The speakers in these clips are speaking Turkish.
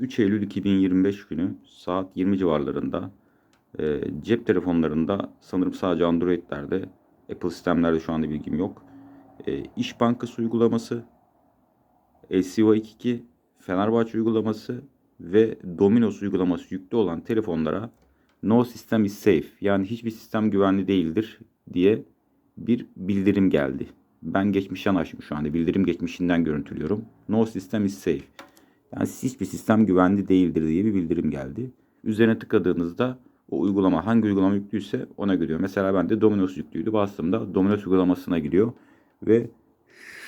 3 Eylül 2025 günü saat 20 civarlarında e, cep telefonlarında sanırım sadece Android'lerde Apple sistemlerde şu anda bilgim yok. E, İş Bankası uygulaması, LCY2, Fenerbahçe uygulaması ve Domino's uygulaması yüklü olan telefonlara No System is Safe yani hiçbir sistem güvenli değildir diye bir bildirim geldi. Ben geçmişten açtım şu anda. Bildirim geçmişinden görüntülüyorum. No System is Safe. Yani hiçbir sistem güvenli değildir diye bir bildirim geldi. Üzerine tıkladığınızda o uygulama hangi uygulama yüklüyse ona gidiyor. Mesela ben de Domino's yüklüydü. Bastığımda Domino's uygulamasına gidiyor. Ve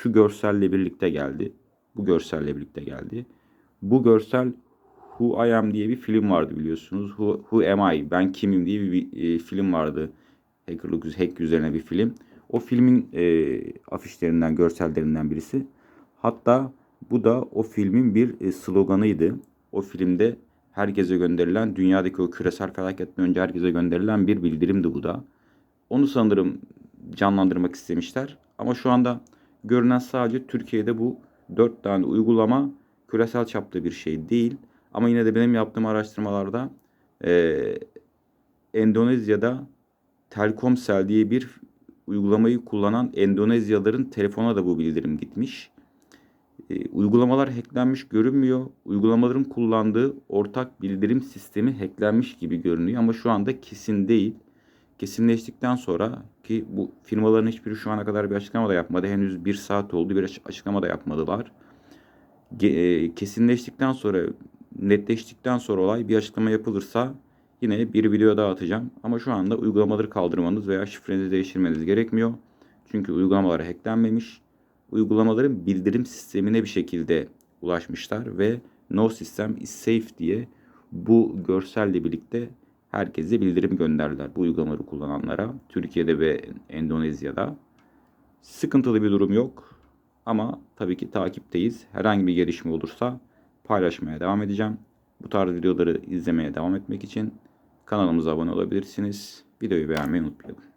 şu görselle birlikte geldi. Bu görselle birlikte geldi. Bu görsel Who I Am diye bir film vardı biliyorsunuz. Who, Who Am I? Ben kimim diye bir, bir, e, film vardı. Hackerlık, hack üzerine bir film. O filmin e, afişlerinden, görsellerinden birisi. Hatta bu da o filmin bir e, sloganıydı. O filmde herkese gönderilen, dünyadaki o küresel felaketten önce herkese gönderilen bir bildirimdi bu da. Onu sanırım canlandırmak istemişler. Ama şu anda görünen sadece Türkiye'de bu dört tane uygulama küresel çapta bir şey değil. Ama yine de benim yaptığım araştırmalarda e, Endonezya'da Telkomsel diye bir uygulamayı kullanan Endonezyalıların telefona da bu bildirim gitmiş. E, uygulamalar hacklenmiş görünmüyor. Uygulamaların kullandığı ortak bildirim sistemi hacklenmiş gibi görünüyor ama şu anda kesin değil. Kesinleştikten sonra ki bu firmaların hiçbiri şu ana kadar bir açıklama da yapmadı. Henüz bir saat oldu bir aç- açıklama da yapmadılar. E, kesinleştikten sonra netleştikten sonra olay bir açıklama yapılırsa yine bir video daha atacağım. Ama şu anda uygulamaları kaldırmanız veya şifrenizi değiştirmeniz gerekmiyor. Çünkü uygulamalar hacklenmemiş. Uygulamaların bildirim sistemine bir şekilde ulaşmışlar ve No System is Safe diye bu görselle birlikte herkese bildirim gönderdiler bu uygulamaları kullananlara. Türkiye'de ve Endonezya'da. Sıkıntılı bir durum yok. Ama tabii ki takipteyiz. Herhangi bir gelişme olursa paylaşmaya devam edeceğim. Bu tarz videoları izlemeye devam etmek için kanalımıza abone olabilirsiniz. Videoyu beğenmeyi unutmayalım.